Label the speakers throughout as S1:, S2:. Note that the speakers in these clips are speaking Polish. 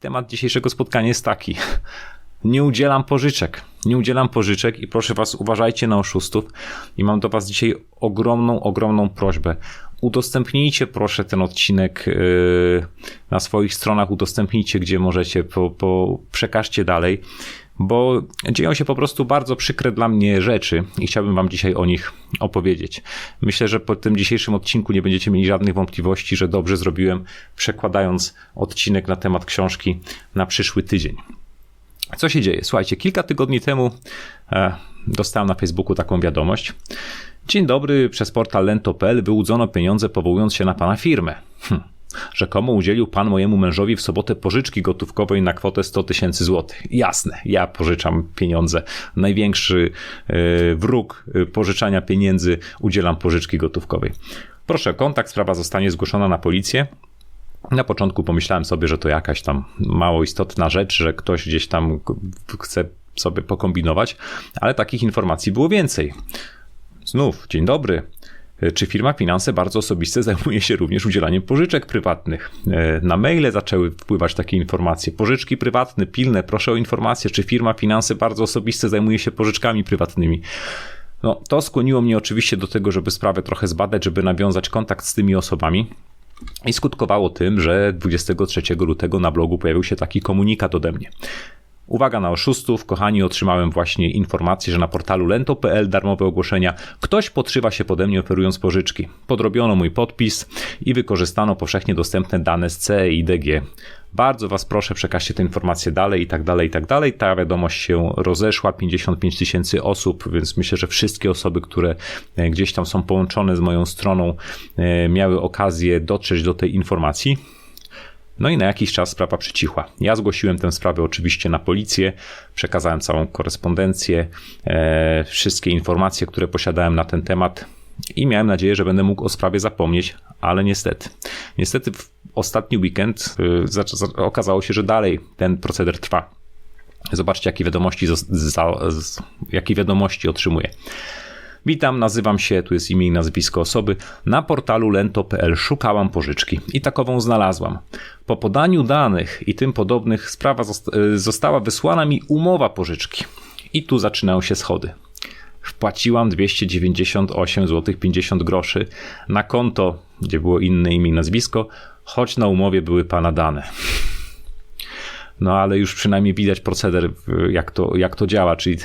S1: Temat dzisiejszego spotkania jest taki. Nie udzielam pożyczek. Nie udzielam pożyczek i proszę Was, uważajcie na oszustów. I mam do Was dzisiaj ogromną, ogromną prośbę. Udostępnijcie proszę ten odcinek yy, na swoich stronach, udostępnijcie gdzie możecie, po, po, przekażcie dalej, bo dzieją się po prostu bardzo przykre dla mnie rzeczy i chciałbym Wam dzisiaj o nich opowiedzieć. Myślę, że po tym dzisiejszym odcinku nie będziecie mieli żadnych wątpliwości, że dobrze zrobiłem, przekładając odcinek na temat książki na przyszły tydzień. Co się dzieje? Słuchajcie, kilka tygodni temu e, dostałem na Facebooku taką wiadomość. Dzień dobry, przez portal lento.pl wyłudzono pieniądze powołując się na pana firmę. Hm. Rzekomo udzielił pan mojemu mężowi w sobotę pożyczki gotówkowej na kwotę 100 tysięcy złotych. Jasne, ja pożyczam pieniądze. Największy e, wróg e, pożyczania pieniędzy udzielam pożyczki gotówkowej. Proszę, kontakt, sprawa zostanie zgłoszona na policję. Na początku pomyślałem sobie, że to jakaś tam mało istotna rzecz, że ktoś gdzieś tam chce sobie pokombinować, ale takich informacji było więcej. Znów, dzień dobry. Czy firma Finanse Bardzo Osobiste zajmuje się również udzielaniem pożyczek prywatnych? Na maile zaczęły wpływać takie informacje. Pożyczki prywatne, pilne, proszę o informację, czy firma Finanse Bardzo Osobiste zajmuje się pożyczkami prywatnymi. No, to skłoniło mnie oczywiście do tego, żeby sprawę trochę zbadać, żeby nawiązać kontakt z tymi osobami. I skutkowało tym, że 23 lutego na blogu pojawił się taki komunikat ode mnie. Uwaga na oszustów, kochani, otrzymałem właśnie informację, że na portalu lento.pl darmowe ogłoszenia ktoś podszywa się pode mnie oferując pożyczki. Podrobiono mój podpis i wykorzystano powszechnie dostępne dane z CE i DG. Bardzo Was proszę, przekażcie te informacje dalej i tak dalej, i tak dalej. Ta wiadomość się rozeszła, 55 tysięcy osób, więc myślę, że wszystkie osoby, które e, gdzieś tam są połączone z moją stroną, e, miały okazję dotrzeć do tej informacji. No i na jakiś czas sprawa przycichła. Ja zgłosiłem tę sprawę oczywiście na policję, przekazałem całą korespondencję, e, wszystkie informacje, które posiadałem na ten temat i miałem nadzieję, że będę mógł o sprawie zapomnieć, ale niestety. Niestety w ostatni weekend y, okazało się, że dalej ten proceder trwa. Zobaczcie, jakie wiadomości, jakie wiadomości otrzymuję. Witam, nazywam się, tu jest imię i nazwisko osoby. Na portalu lento.pl szukałam pożyczki i takową znalazłam. Po podaniu danych i tym podobnych sprawa y, została wysłana mi umowa pożyczki. I tu zaczynają się schody. Wpłaciłam 298 zł 50 groszy na konto, gdzie było inne imię i nazwisko, choć na umowie były pana dane. No ale już przynajmniej widać proceder, jak to, jak to działa, czyli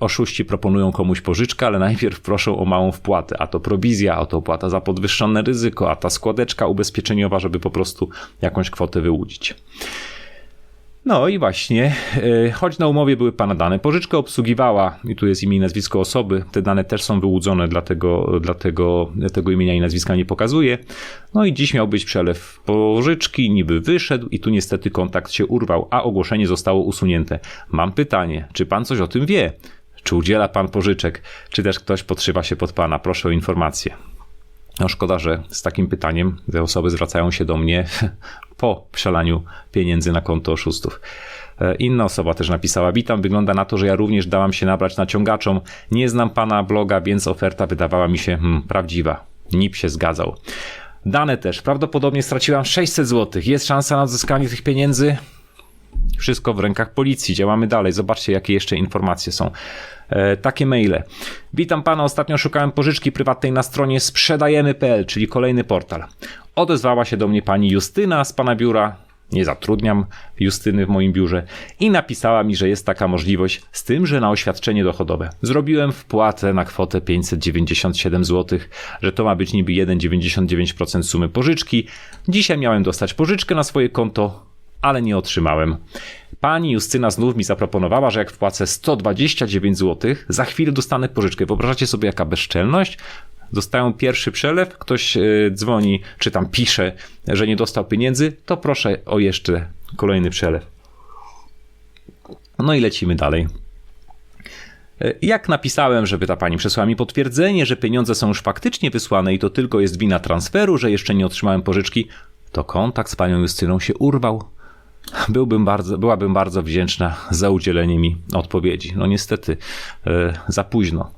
S1: oszuści proponują komuś pożyczkę, ale najpierw proszą o małą wpłatę, a to prowizja, a to opłata za podwyższone ryzyko, a ta składeczka ubezpieczeniowa, żeby po prostu jakąś kwotę wyłudzić. No i właśnie, e, choć na umowie były pana dane, pożyczka obsługiwała, i tu jest imię i nazwisko osoby, te dane też są wyłudzone, dlatego, dlatego tego imienia i nazwiska nie pokazuję. No i dziś miał być przelew pożyczki, niby wyszedł i tu niestety kontakt się urwał, a ogłoszenie zostało usunięte. Mam pytanie, czy pan coś o tym wie? Czy udziela pan pożyczek, czy też ktoś podszywa się pod pana? Proszę o informację. No szkoda, że z takim pytaniem te osoby zwracają się do mnie po przelaniu pieniędzy na konto oszustów. E, inna osoba też napisała: Witam, wygląda na to, że ja również dałam się nabrać naciągaczom. Nie znam pana bloga, więc oferta wydawała mi się hmm, prawdziwa. NIP się zgadzał. Dane też. Prawdopodobnie straciłam 600 zł. Jest szansa na odzyskanie tych pieniędzy? Wszystko w rękach policji. Działamy dalej. Zobaczcie, jakie jeszcze informacje są. E, takie maile. Witam pana, ostatnio szukałem pożyczki prywatnej na stronie sprzedajemy.pl, czyli kolejny portal. Odezwała się do mnie pani Justyna z pana biura. Nie zatrudniam Justyny w moim biurze i napisała mi, że jest taka możliwość, z tym, że na oświadczenie dochodowe. Zrobiłem wpłatę na kwotę 597 zł, że to ma być niby 1,99% sumy pożyczki. Dzisiaj miałem dostać pożyczkę na swoje konto, ale nie otrzymałem. Pani Justyna znów mi zaproponowała, że jak wpłacę 129 zł, za chwilę dostanę pożyczkę. Wyobrażacie sobie jaka bezczelność? Dostają pierwszy przelew, ktoś e, dzwoni, czy tam pisze, że nie dostał pieniędzy, to proszę o jeszcze kolejny przelew. No i lecimy dalej. E, jak napisałem, żeby ta pani przesłała mi potwierdzenie, że pieniądze są już faktycznie wysłane i to tylko jest wina transferu, że jeszcze nie otrzymałem pożyczki, to kontakt z panią Justyną się urwał. Byłbym bardzo, byłabym bardzo wdzięczna za udzielenie mi odpowiedzi. No niestety, e, za późno.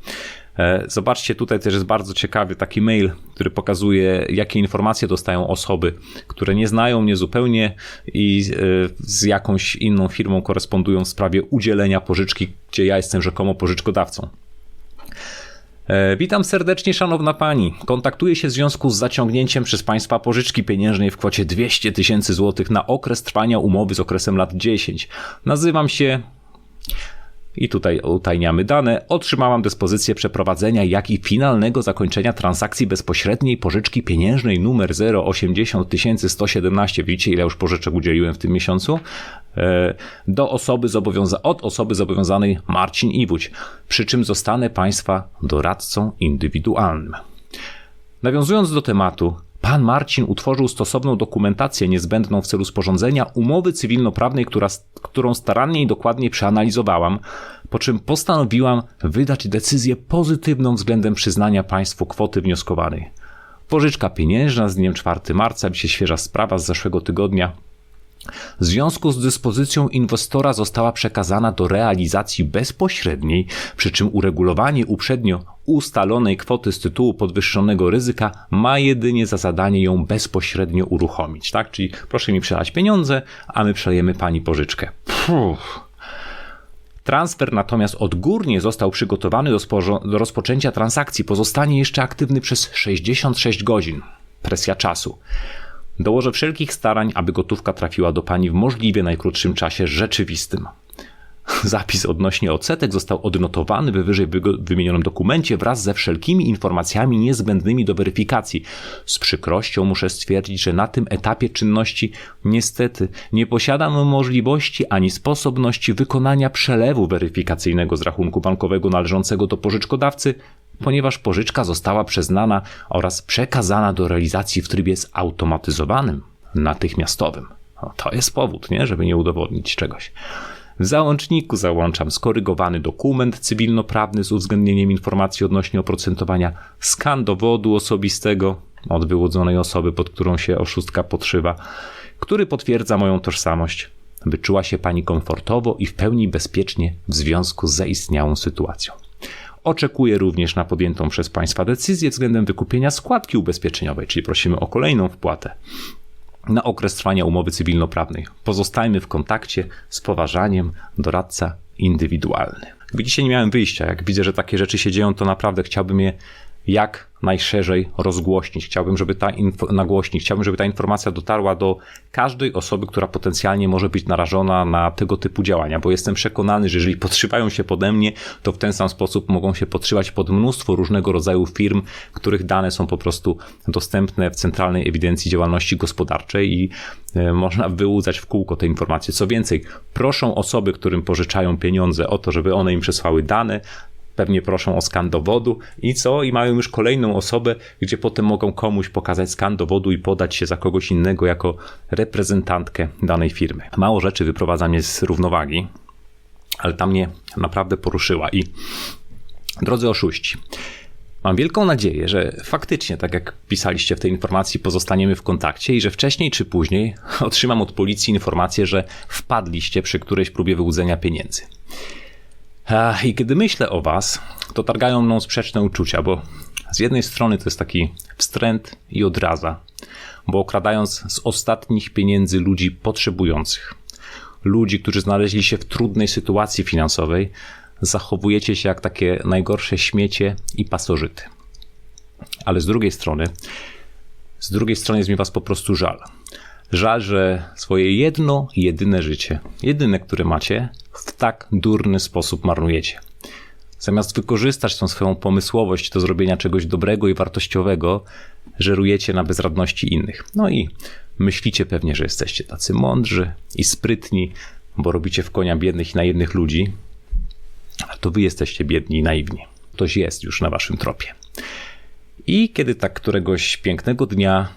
S1: E, zobaczcie, tutaj też jest bardzo ciekawy taki mail, który pokazuje, jakie informacje dostają osoby, które nie znają mnie zupełnie i e, z jakąś inną firmą korespondują w sprawie udzielenia pożyczki, gdzie ja jestem rzekomo pożyczkodawcą. E, witam serdecznie, szanowna pani. Kontaktuję się w związku z zaciągnięciem przez państwa pożyczki pieniężnej w kwocie 200 tysięcy złotych na okres trwania umowy z okresem lat 10. Nazywam się i tutaj utajniamy dane, otrzymałam dyspozycję przeprowadzenia, jak i finalnego zakończenia transakcji bezpośredniej pożyczki pieniężnej numer 080 117. Widzicie, ile już pożyczek udzieliłem w tym miesiącu? E, do osoby zobowiąza- od osoby zobowiązanej Marcin Iwódź, przy czym zostanę Państwa doradcą indywidualnym. Nawiązując do tematu, Pan Marcin utworzył stosowną dokumentację niezbędną w celu sporządzenia umowy cywilnoprawnej, która, którą starannie i dokładnie przeanalizowałam, po czym postanowiłam wydać decyzję pozytywną względem przyznania państwu kwoty wnioskowanej. Pożyczka pieniężna z dniem 4 marca, się świeża sprawa z zeszłego tygodnia, w związku z dyspozycją inwestora została przekazana do realizacji bezpośredniej, przy czym uregulowanie uprzednio ustalonej kwoty z tytułu podwyższonego ryzyka ma jedynie za zadanie ją bezpośrednio uruchomić. Tak? Czyli proszę mi przelać pieniądze, a my przelejemy pani pożyczkę. Puh. Transfer natomiast odgórnie został przygotowany do, do rozpoczęcia transakcji. Pozostanie jeszcze aktywny przez 66 godzin. Presja czasu. Dołożę wszelkich starań, aby gotówka trafiła do pani w możliwie najkrótszym czasie rzeczywistym. Zapis odnośnie odsetek został odnotowany w wyżej wymienionym dokumencie wraz ze wszelkimi informacjami niezbędnymi do weryfikacji. Z przykrością muszę stwierdzić, że na tym etapie czynności niestety nie posiadam możliwości ani sposobności wykonania przelewu weryfikacyjnego z rachunku bankowego należącego do pożyczkodawcy ponieważ pożyczka została przyznana oraz przekazana do realizacji w trybie zautomatyzowanym, natychmiastowym. No, to jest powód, nie? żeby nie udowodnić czegoś. W załączniku załączam skorygowany dokument cywilnoprawny z uwzględnieniem informacji odnośnie oprocentowania, skan dowodu osobistego od wyłodzonej osoby, pod którą się oszustka podszywa, który potwierdza moją tożsamość, by czuła się pani komfortowo i w pełni bezpiecznie w związku z zaistniałą sytuacją. Oczekuję również na podjętą przez Państwa decyzję względem wykupienia składki ubezpieczeniowej, czyli prosimy o kolejną wpłatę na okres trwania umowy cywilnoprawnej. Pozostajmy w kontakcie z poważaniem, doradca indywidualny. Widzicie, nie miałem wyjścia. Jak widzę, że takie rzeczy się dzieją, to naprawdę chciałbym je jak najszerzej rozgłośnić. Chciałbym, żeby ta info, nagłośnić, chciałbym, żeby ta informacja dotarła do każdej osoby, która potencjalnie może być narażona na tego typu działania, bo jestem przekonany, że jeżeli podszywają się pode mnie, to w ten sam sposób mogą się podszywać pod mnóstwo różnego rodzaju firm, których dane są po prostu dostępne w centralnej ewidencji działalności gospodarczej i e, można wyłudzać w kółko te informacje. Co więcej, proszą osoby, którym pożyczają pieniądze o to, żeby one im przesłały dane, pewnie proszą o skan dowodu i co? I mają już kolejną osobę, gdzie potem mogą komuś pokazać skan dowodu i podać się za kogoś innego jako reprezentantkę danej firmy. Mało rzeczy wyprowadza mnie z równowagi, ale ta mnie naprawdę poruszyła i drodzy oszuści, Mam wielką nadzieję, że faktycznie, tak jak pisaliście w tej informacji, pozostaniemy w kontakcie i że wcześniej czy później otrzymam od policji informację, że wpadliście przy którejś próbie wyłudzenia pieniędzy. I kiedy myślę o Was, to targają mną sprzeczne uczucia, bo z jednej strony to jest taki wstręt i odraza, bo okradając z ostatnich pieniędzy ludzi potrzebujących, ludzi, którzy znaleźli się w trudnej sytuacji finansowej, zachowujecie się jak takie najgorsze śmiecie i pasożyty. Ale z drugiej strony, z drugiej strony jest mi was po prostu żal. Żal, że swoje jedno, jedyne życie, jedyne, które macie, w tak durny sposób marnujecie. Zamiast wykorzystać tą swoją pomysłowość do zrobienia czegoś dobrego i wartościowego, żerujecie na bezradności innych. No i myślicie pewnie, że jesteście tacy mądrzy i sprytni, bo robicie w konia biednych i naiwnych ludzi, a to wy jesteście biedni i naiwni. Ktoś jest już na waszym tropie. I kiedy tak któregoś pięknego dnia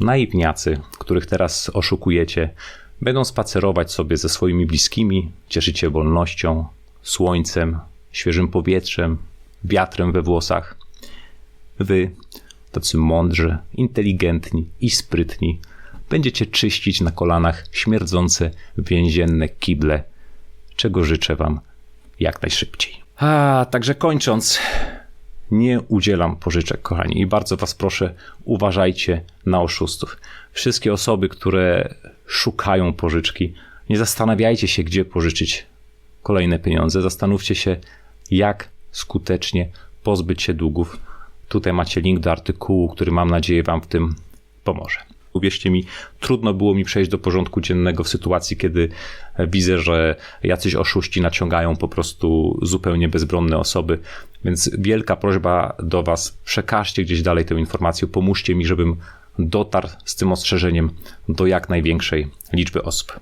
S1: naiwniacy, których teraz oszukujecie, będą spacerować sobie ze swoimi bliskimi, cieszyć się wolnością, słońcem, świeżym powietrzem, wiatrem we włosach. Wy, tacy mądrzy, inteligentni i sprytni, będziecie czyścić na kolanach śmierdzące więzienne kible, czego życzę Wam jak najszybciej. A, także kończąc, nie udzielam pożyczek, kochani. I bardzo Was proszę, uważajcie na oszustów. Wszystkie osoby, które szukają pożyczki, nie zastanawiajcie się, gdzie pożyczyć kolejne pieniądze. Zastanówcie się, jak skutecznie pozbyć się długów. Tutaj macie link do artykułu, który mam nadzieję Wam w tym pomoże. Uwierzcie mi, trudno było mi przejść do porządku dziennego w sytuacji, kiedy widzę, że jacyś oszuści naciągają po prostu zupełnie bezbronne osoby. Więc wielka prośba do Was, przekażcie gdzieś dalej tę informację, pomóżcie mi, żebym dotarł z tym ostrzeżeniem do jak największej liczby osób.